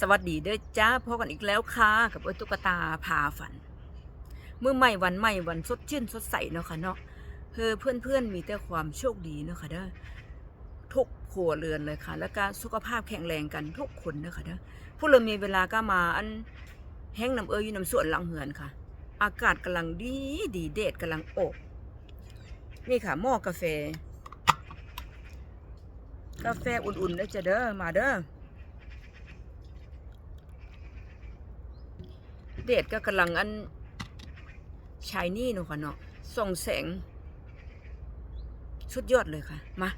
สวัสดีเด้อจ้าพบกันอีกแล้วค่ะ กับเอ้ตุ๊กตาพาฝัน เมื่อใหม่วันใหม่วันสดชื่นสดใสเนาะค่ะเนาะเพื่อเพื่อนเพื่อนมีแต่ความโชคดีเนาะค่ะเด้อทุกครัวเรือนเลยค่ะ แล้วก็สุขภาพแข็งแรงกันทุกคนเนาะค่ะเด้อผู้เรามีเวลาก็มาอันแห้งน้ำเอ้ยอยู่น้ำสวนหลังเหือนค่ะ อากาศกำลังดีดีเดดกำลังอบนี่ค่ะหม้อกาแฟ กาแฟอุ่นๆเด้อจ้ะเด้อมาเด้อ เดดก็กำลังอันชายนี่เนาะค่ะเนาะส่องแสง สุดยอดเลยค่ะ มา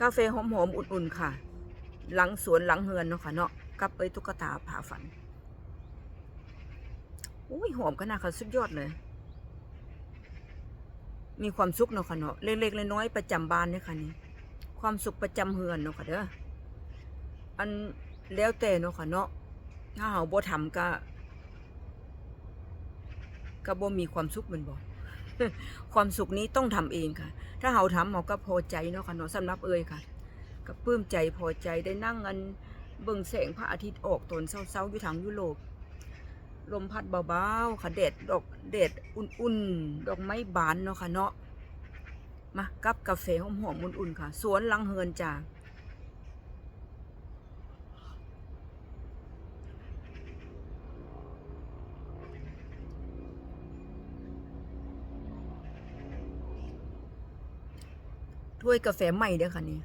กาแฟหอมๆอุ่นๆค่ะ หลังสวนหลังเฮือนเนาะค่ะเนาะกับไอ้ตุ๊กตาผ่าฝันอุ้ยหอมขนาดค่ะสุดยอดเลย มีความสุขเนาะค่ะเนาะเล็กๆน้อยๆประจำบ้านเนี่ยค่ะนี่ ความสุขประจำเฮือนเนาะค่ะเด้ออันแล้วแต่เนาะค่ะเนาะถ้าเฮาบ่ทำก็ก็บ่มีความสุขมันบ่ความสุขนี้ต้องทำเองค่ะ ถ้าเฮาทำเฮาก็พอใจเนาะค่ะเนาะสำหรับเอ่ยค่ะก็ปลื้มใจพอใจได้นั่งอันเบิ่งแสงพระอาทิตย์ออกตอนเช้าๆอยู่ทางยุโรปลมพัดเบาๆค่ะแดดดอกแดดอุ่นๆ ดอกไม้บานเนาะค่ะเนาะ มากับกาแฟหอมๆอุ่นๆค่ะ สวนลังเฮือนจ้าถ้วยกาแฟใหม่เด้อค่ะนี่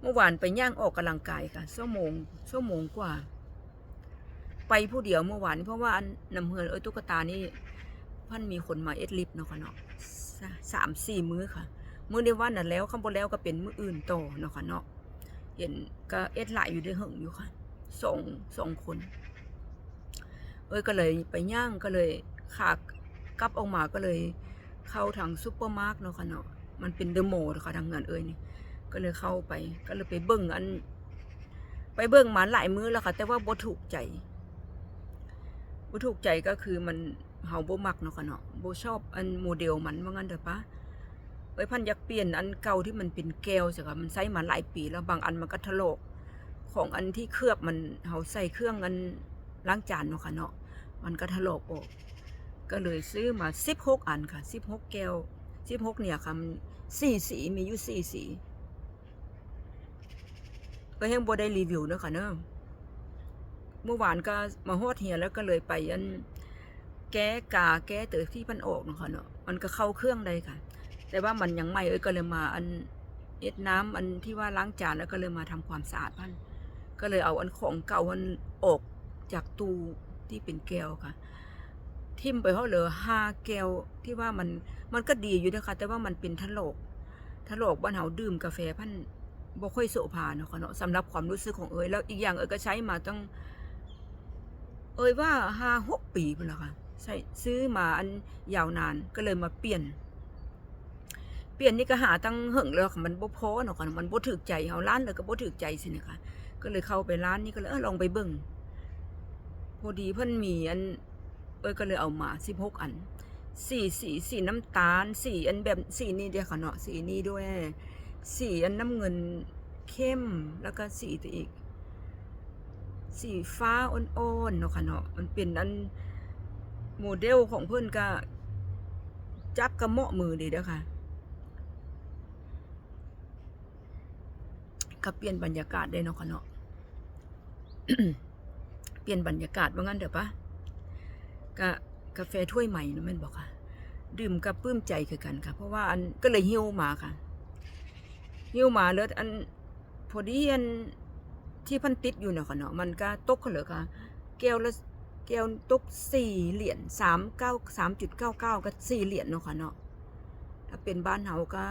เมื่อวานไปย่างออกกำลังกายค่ะชั่วโมงชั่วโมงกว่า ไปผู้เดียวเมื่อวานเพราะว่านนำเฮือนเอ้ยตุ๊กตานี่ พันมีคนมาเอ็ดลิฟเนาะค่ะเนาะสามสี่มื้อค่ะ มื้อในวันนั้นแล้วคำบ่แล้วก็เป็นมื้ออื่นต่อเนาะค่ะเนาะเห็นก็เอ็ดหลายอยู่ด้วยหึงอยู่ค่ะสองสองคน เอ้ยก็เลยไปย่างก็เลยขากลับออกมาก็เลยเข้าทางซุปเปอร์มาร์ทเนาะค่ะเนาะมันเป็นเดอะโมลค่ะทางเงินเอ้ยนี่ก็เลยเข้าไปก็เลยไปเบิ่งอัน ไปเบิ่งมาหลายมื้อแล้วค่ะ แต่ว่าบ่ถูกใจบ่ถูกใจก็คือมัน เฮาบ่มักเนาะค่ะเนาะบ่ชอบอันโมเดลมันว่างั้นเด้อปะเอ้พันอยากเปลี่ยนอันเก่าที่มันเป็นแก้วสิค่ะมันใช้มาหลายปีแล้วบางอันมันก็ถลอกของอันที่เคลือบมันเฮาใส่เครื่องอันล้างจานเนาะค่ะเนาะมันก็ถลอกออก ก็เลยซื้อมา 16 อันค่ะ 16 แก้ว 16 เนี่ยค่ะมันสี่สีมีอยู่สี่สีก็ยังบ่ได้รีวิวเนาะค่ะเนาะเมื่อวานก็มาฮอดเฮียแล้วก็เลยไปอัน แก้กาแก้เตอที่มันออกนะค่ะเนาะมันก็เข้าเครื่องได้ค่ะ แต่ว่ามันยังไม่เอ้ยก็เลยมาอันเอ็ดน้ำอันที่ว่าล้างจานแล้วก็เลยมาทำความสะอาดมันก็เลยเอาอันของเก่ามันออกจากตู้ที่เป็นแก้วค่ะ ทิ่มไปเพราเหลือห้าแก้วที่ว่ามันมันก็ดีอยู่นะคะแต่ว่ามันเป็นทะโลกทะโลกบ้านเฮาดื่มกาแฟพันบ่ค่อยโสภาเนาะค่ะเนาะสำหรับความรู้สึกของเอ้ยแล้วอีกอย่างเอ้ยก็ใช้มาตั้งเอ้ยว่าห้าหกปีพุ่นละค่ะ ใช่ซื้อมาอันยาวนานก็เลยมาเปลี่ยน เปลี่ยนนี่ก็หาตั้งหึงแล้วค่ะมันบ่พอเนาะค่ะมันบ่ถูกใจเฮาร้านเลยก็บ่ถูกใจสินะคะก็เลยเข้าไปร้านนี้ก็เลยเออลองไปเบิ่งพอดีเพิ่นมีอันเอ้ยก็เลยเอามา16อันสีสีสีน้ำตาลสีอันแบบสีนี้เดียวค่ะเนาะสีนี้ด้วยสีอันน้ำเงินเข้มแล้วก็สีตัวอีก สีฟ้าอ่อนๆเนาะค่ะเนาะมันเป็นอัน โมเดลของเพื่อนก็จับกระเหมาะมือดีเด้อค่ะก็เปลี่ยนบรรยากาศได้เนาะค่ะเนาะเปลี่ยนบรรยากาศว่างั้นเด้อปะก็กาแฟถ้วยใหม่นะแม่นบอกค่ะ ดื่มกับปลื้มใจคือกันค่ะ เพราะว่าอันก็เลยหิ้วมาค่ะหิ้วมาแล้วอันพอดีอันที่พันติดอยู่เนาะค่ะเนาะมันก็ตกเขาเหลือค่ะ แก้วละ แก้วตกสี่เหรียญสามเก้าสามจุดเก้าเก้าก็สี่เหรียญเนาะค่ะเนาะถ้าเป็นบ้านเฮาก็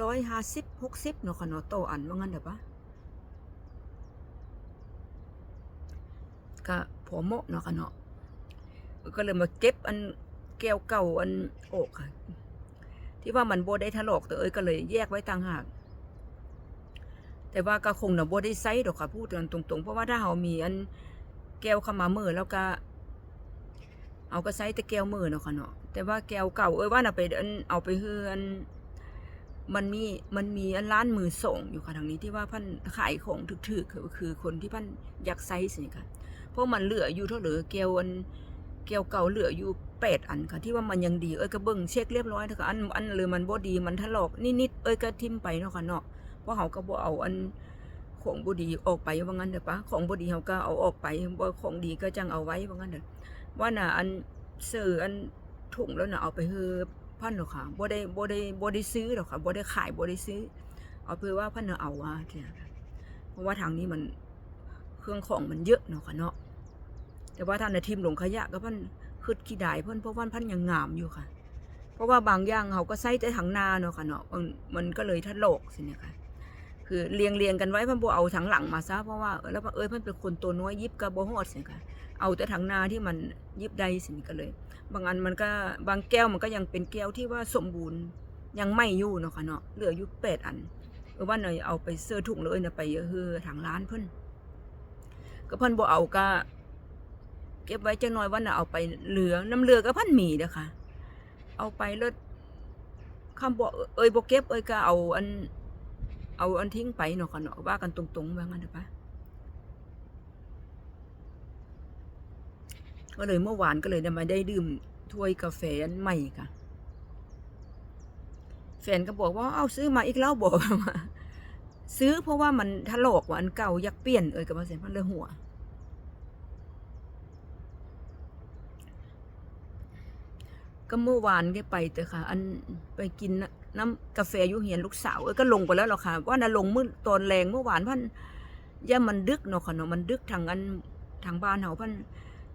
ร้อยห้าสิบหกสิบเนาะค่ะเนาะโตอันว่างั้นเด้อปะก็พอเหมาะเนาะค่ะเนาะก็เลยมาเก็บอันแก้วเก่าอันออกค่ะ ที่ว่ามันโบได้ถลอกแต่เอ้ยก็เลยแยกไว้ต่างหากแต่ว่าก็คงนะโบได้ไซส์ดอกค่ะพูดกันตรงๆเพราะว่าถ้าเฮามีอัน แก้วเข้ามามือแล้วก็ เอาก็ใส่แต่แก้วมือเนาะค่ะเนาะแต่ว่าแก้วเก่าเอ้ยว่าน่ะไปอันเอาไปเฮือนมันมีมันมีอันร้านมือส่งอยู่ค่ะทางนี้ที่ว่าพันขายของถึกๆคือคือคนที่พันอยากไซส์สิค่ะเพราะมันเหลืออยู่เท่าเหลือแก้วอันแก้วเก่าเหลืออยู่แปดอันค่ะที่ว่ามันยังดีเอ้ยก็เบิ่งเช็คเรียบร้อยแล้วค่ะอันอันเลยมันบ่ดีมันถลอกนิดๆเอ้ยก็ทิ่มไปเนาะค่ะเนาะเพราะเขาก็บ่เอาอัน ของบ่ดีออกไปว่างั้นเด้อปะของบ่ดีเขาก็เอาออกไปบ่ของดีก็จังเอาไว้ว่างั้นเด้อว่าน่ะอันซื้ออันถุงแล้วน่ะเอาไปเฮือพันหรอกค่ะบ่ได้บ่ได้บ่ได้ซื้อหรอกค่ะบ่ได้ขายบ่ได้ซื้อ เอาเพื่อว่าพันเน่ะเอาว่าที่นั่นค่ะเพราะว่าทางนี้มันเครื่องของมันเยอะเนาะค่ะเนาะแต่ว่าท่านในทีมหลงขยะก็พิ่นคืดขี้ดายเพิ่นเพราะว่าพิ่นยังงามอยู่ค่ะ เพราะว่าบางอย่างเขาก็ใส่แต่ถังนาเนาะค่ะเนาะมันมันก็เลยทะโลกสิเนี่ยค่ะ คือเรียงเรียงกันไว้พิ่นบ่เอาถังหลังมาซะเพราะว่าแล้วว่าเอ้ยพิ่นเป็นคนตัวน้อยยิบก็บ่ฮอดสิค่ะเอาแต่ถังนาที่มันยิบได้สิก็เลย บางอันมันก็บางแก้วมันก็ยังเป็นแก้วที่ว่าสมบูรณ์ยังไม่อยู่เนาะค่ะเนาะเหลืออยู่แปดอันเออว่าหน่อยเอาไปเสื้อถุงเลยนะไปเฮือถังร้านเพิ่นก็เพิ่นบ่เอาก็เก็บไว้จังน้อยวันน่ะเอาไปเหลือน้ำเหลือก็พันหมีเด้อค่ะ เอาไปแล้วคำบอกเอ้ยบ่เก็บเอ้ยก็เอาอัน เอาอันทิ้งไปเนาะค่ะเนาะว่ากันตรงๆว่างั้นเด้อปะก็เลยเมื่อวานก็เลยได้มาได้ดื่มถ้วยกาแฟอันใหม่ค่ะ แฟนก็บอกว่าเอาซื้อมาอีกแล้วบอกมาซื้อเพราะว่ามันถลอกว่าอันเก่าอยากเปลี่ยนเอยก็มาเสียพันเลยหัว ก็เมื่อวานก็ไปแต่ค่ะ อันไปกินน้ำกาแฟอยุเฮียนลูกสาวเออก็ลงไปแล้วหรอกค่ะ ว่าน่ะลงเมื่อตอนแรงเมื่อวานพันย่ามันดึกเนาะค่ะเนาะมันดึกทางอันทางบ้านเขาพัน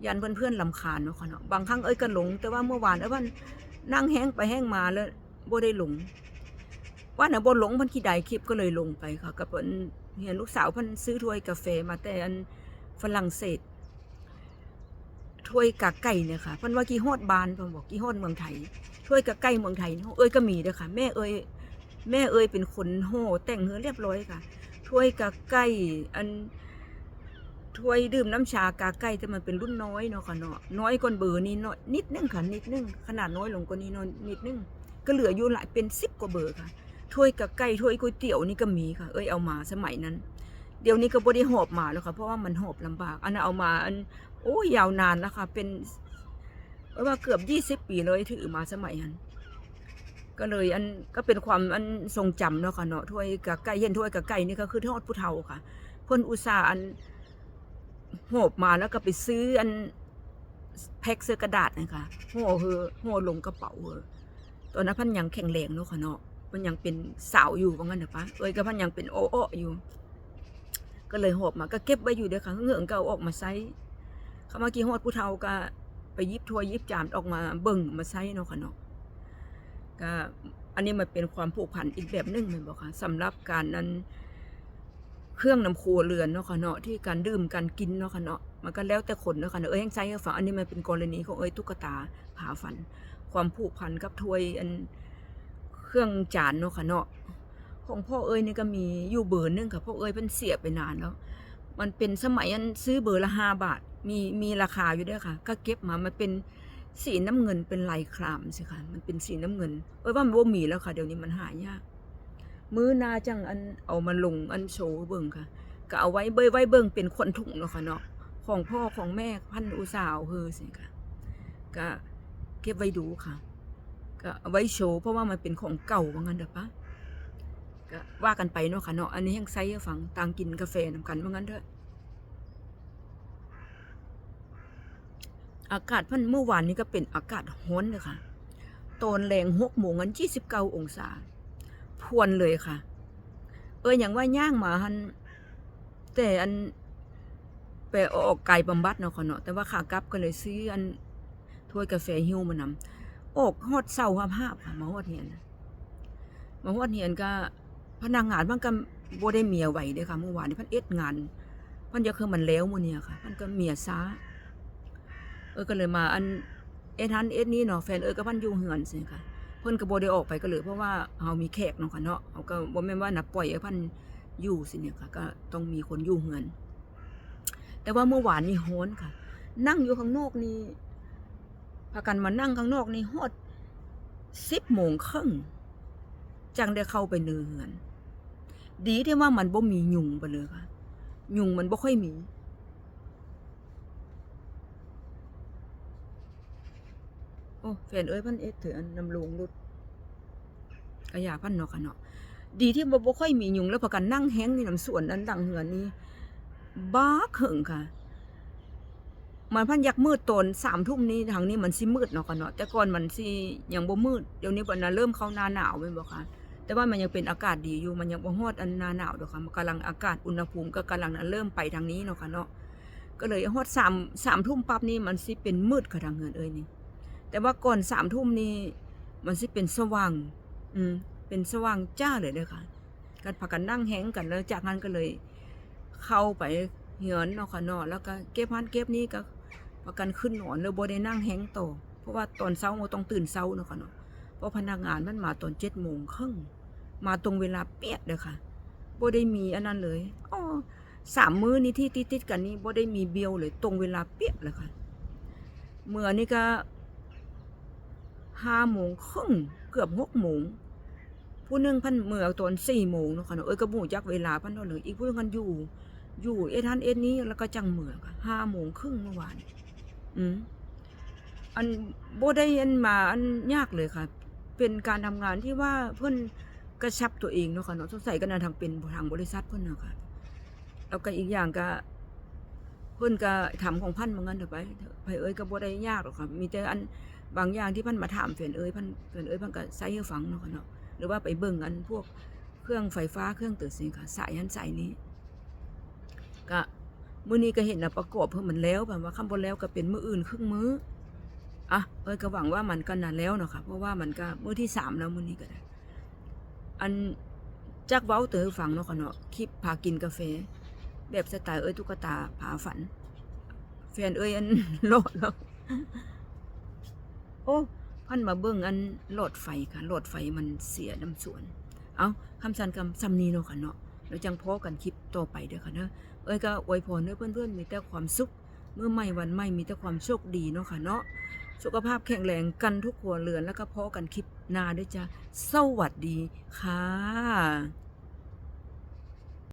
ยันเพื่อนเพื่อนๆลำคาญเนาะค่ะเนาะบางครั้งเอ้ยก็หลง แต่ว่าเมื่อวานเอ้ยพันนั่งแห้งไปแห้งมาแล้วบ่ได้หลง ว่าน่ะบ่หลงพันขี้ใดคลิปก็เลยลงไปค่ะกับเพิ่นเฮียนลูกสาวพันซื้อถ้วยกาแฟมาแต่อันฝรั่งเศส ถ้วยกะไก่เนี่ยค่ะเพิ่นว่ากี่ฮอดบานเพิ่นบอกกี่ฮอดเมืองไทยถ้วยกะไก่เมืองไทยเอ้ยก็มีเด้อค่ะ แม่เอ้ยแม่เอ้ยเป็นคนโห่แต่งเฮือเรียบร้อยค่ะ ถ้วยกะไก่อันถ้วยดื่มน้ำชากาไก่แต่มันเป็นรุ่นน้อยเนาะค่ะเนาะน้อยกว่าเบอร์นี้น้อยนิดนึงค่ะนิดนึงขนาดน้อยลงกว่านี้น้อยนิดนึงก็เหลืออยู่หลายเป็นสิบกว่าเบอร์ค่ะถ้วยกะไก่ถ้วยก๋วยเตี๋ยวนี่ก็มีค่ะ เอ้ยเอามาสมัยนั้น เดี๋ยวนี้ก็บ่ได้หอบมาแล้วค่ะเพราะว่ามันหอบลำบาก อันนั้นเอามาอัน โอ้ยยาวนานแล้วค่ะ เป็นว่าเกือบยี่สิบปีเลยถือมาสมัยนั้นก็เลยอันก็เป็นความอันทรงจำเนาะค่ะเนาะถ้วยกับไก่เย็นถ้วยกับไก่นี่ก็คือทอดผู้เฒ่าค่ะ เพิ่นอุตส่าห์อันโหบมาแล้วก็ไปซื้ออันแพ็คเสื้อกระดาษนะคะห่อเฮอห่อลงกระเป๋าเฮอตอนนั้นพันยังแข็งแรงเนาะค่ะเนาะมันยังเป็นสาวอยู่ว่างั้นเถอปะเอ้ยก็พันยังเป็นโอ้ออยู่ ก็เลยหอบมาก็เก็บไว้อยู่เด้อค่ะเงื่อเก่าออกมาใช้ ขามากี่ฮอดผู้เฒ่าก็ไปยิบถ้วยยิบจามออกมาเบิ่งมาใช้เนาะค่ะเนาะก็อันนี้มันเป็นความผูกพันอีกแบบหนึงแม่นบ่ค่ะสำหรับการนั้น เครื่องนำครัวเรือนเนาะค่ะเนาะที่การดื่มการกินเนาะค่ะเนาะมันก็แล้วแต่คนเนาะค่ะเนาะเอ้ยแห่งใจให้ฟังอันนี้มันเป็นกรณีของเอ้ยตุ๊กตาผาฝัน ความผูกพันกับถ้วยอันเครื่องจานเนาะค่ะเนาะของพ่อเอ้ยนี่ก็มีอยู่เบอร์นึงค่ะพ่อเอ้ยเป็นเสียไปนานแล้ว มันเป็นสมัยอันซื้อเบอร์ละห้าบาท มีมีราคาอยู่ด้วยค่ะ ก็เก็บมามันเป็นสีน้ำเงินเป็นลายครามสิค่ะมันเป็นสีน้ำเงินเอ้ยว่ามันบ่ามีแล้วค่ะ เดี๋ยวนี้มันหายากมื้อนาจังอันเอามาลงอันโชว์เบิ่งค่ะ ก็เอาไว้เบยไว้เบิ่งเป็นขวัญถุงเนาะค่ะเนาะของพ่อของแม่พันอุสาวเฮอสิค่ะ ก็เก็บไว้ดูค่ะ ก็เอาไว้โชว์เพราะว่ามันเป็นของเก่าว่างั้นเด้อปะก็ว่ากันไปเนาะค่ะเนาะอันนี้ยังไซ้ฟังต่างกินกาแฟนำกันว่างั้นเถอะ อากาศพันเมื่อวานนี้ก็เป็นอากาศร้อนเลยค่ะ ตอนแรงหกโมงอันยี่สิบเก้าองศา พวนเลยค่ะ เอออย่างว่าย่างมาฮันแต่อันไปออกไก่บำบัดเนาะค่ะเนาะแต่ว่าขากลับก็เลยซื้ออันถ้วยกาแฟหิ้วมานำออกฮอดเศร้าห้าภาพมาฮอดเฮียนมาฮอดเฮียนก็พนักงานมันก็บ่ได้เมียไหวเด้อค่ะเมื่อวานนี้พันเอ็ดงานพันจะคือมันแล้วมื้อนี้ค่ะ มันก็เมียช้า เออก็เลยมาอันเอ็ดฮันเอ็ดนี้เนาะแฟนเออก็พันอยู่เฮือนสิค่ะเพิ่นก็บ่ได้ออกไปก็เลยเพราะว่าเฮามีแขกเนาะค่ะเนาะเฮาก็บ่แม่นว่านับปล่อยให้พันอยู่สิเนี่ยค่ะ ก็ต้องมีคนอยู่เฮือน แต่ว่าเมื่อวานนี่ฮ้อนค่ะ นั่งอยู่ข้างนอกนี่พากันมานั่งข้างนอกนี่ฮอดสิบโมงครึ่งจังได้เข้าไปเนือน ดีที่ว่ามันบ่มียุงไปเลยค่ะ ยุงมันบ่ค่อยมี โอ้แฟนเอ้ยพันเอ็ดถืออันนำลงรุดกระยาพันเนาะค่ะเนาะดีที่บ่บ่ค่อยมียุงแล้วพากันนั่งแห้งนี่น้ำสวนนั้นดังเหือนนี้บ้าเขิงค่ะ มันพันยักมืดตอนสามทุ่มนี้ทางนี้มันสิมืดเนาะค่ะเนาะแต่ก่อนมันสิยังบ่มืดเดี๋ยวนี้บัดน่ะเริ่มเข้าหน้าหนาวแม่นบ่ค่ะแต่ว่ามันยังเป็นอากาศดีอยู่มันยังบ่ฮอดอันหน้าหนาวดอกค่ะมันกำลังอากาศอุณหภูมิก็กำลังน่ะเริ่มไปทางนี้เนาะค่ะเนาะก็เลยฮอดสามสามทุ่มปั๊บนี่มันสิเป็นมืดค่ะทางเฮือนเอ้ยนี่ แต่ว่าก่อนสามทุ่มนี่มันสิเป็นสว่าง อืม เป็นสว่างจ้าเลยเด้อค่ะการพากันนั่งแฮงกันแล้วจากนั้นก็เลย เข้าไปเหือนเนาะค่ะเนาะแล้วก็เก็บพันเก็บนี้ก็พากันขึ้นนอนเลยบ่ได้นั่งแฮงต่อเพราะว่าตอนเช้าเราต้องตื่นเช้าเนาะค่ะเนาะเพราะพนักงานมันมาตอนเจ็ดโมงครึ่งมาตรงเวลาเปียดเด้อค่ะบ่ได้มีอันนั้นเลยอ๋อสามมื้อนี้ที่ติดๆกันนี่บ่ได้มีเบียวเลย ตรงเวลาเปียดเลยค่ะเมื่อนี่ก็ ห้าโมงครึ่งเกือบหกโมงผู้หนึ่งพันเมื่อตอนสี่โมงเนาะค่ะเนาะเอ้ยกระบูจักเวลาพันนาะเลยอีกผู้หนึงกันอยู่ อยู่เอทันเอ็นี้แล้วก็จังเมื่อค่ะห้าโมงครึ่งเมื่อวานอืมอันโบได้อันมาอันยากเลยค่ะ เป็นการทำงานที่ว่าเพื่อนกระชับตัวเองเนาะค่ะเนาะสงสัยก็น่าทางเป็นทางบริษัทเพื่อนเนาะค่ะแล้วก็อีกอย่างก็เพื่อนก็ทำของพันเหมือนกันเถอะไปไปเอ้ยก็บ่ได้ยากหรอกค่ะมีแต่อัน บางอย่างที่พันมาถามเฟนเอ้ยพันเฟนเอ้ยพันก็ใส่ให้ฟังเนาะค่ะเนาะหรือว่าไปเบิ่งอันพวกเครื่องไฟฟ้าเครื่องตืดสิค่ะสายยันสายนี้ ก็มื้อนี้ก็เห็นนะประกอบเพิ่มมันแล้วแบบว่าคำบ่แล้วก็เป็นมื้ออื่นครึ่งมื้ออะเอ้ยก็หวังว่ามันก็นานแล้วเนาะค่ะเพราะว่ามันก็มื้อที่สามแล้วมื้อนี้ก็ได้อันจักเว้าเตอห้ฟังเนาะค่ะเนาะคลิปพากินกาแฟ แบบสไตล์เอ้ยตุ๊กตาผาฝันแฟนเอ้ยอันโลดแล้ว โอ้พันมาเบิ่งอันหลอดไฟค่ะหลอดไฟมันเสียน้ำสวน เอาคำสันคำซำนีเนาะค่ะเนาะแล้วจังพอกันคลิปต่อไปเด้อค่ะเนาะเอ้ยก็อวยพรเด้อเพื่อนๆมีแต่ความสุข เมื่อไม่วันไม่มีแต่ความโชคดีเนาะค่ะเนาะสุขภาพแข็งแรงกันทุกครัวเรือนแล้วก็พอกันคลิปหน้าด้วยจ้ะสวัสดีค่ะ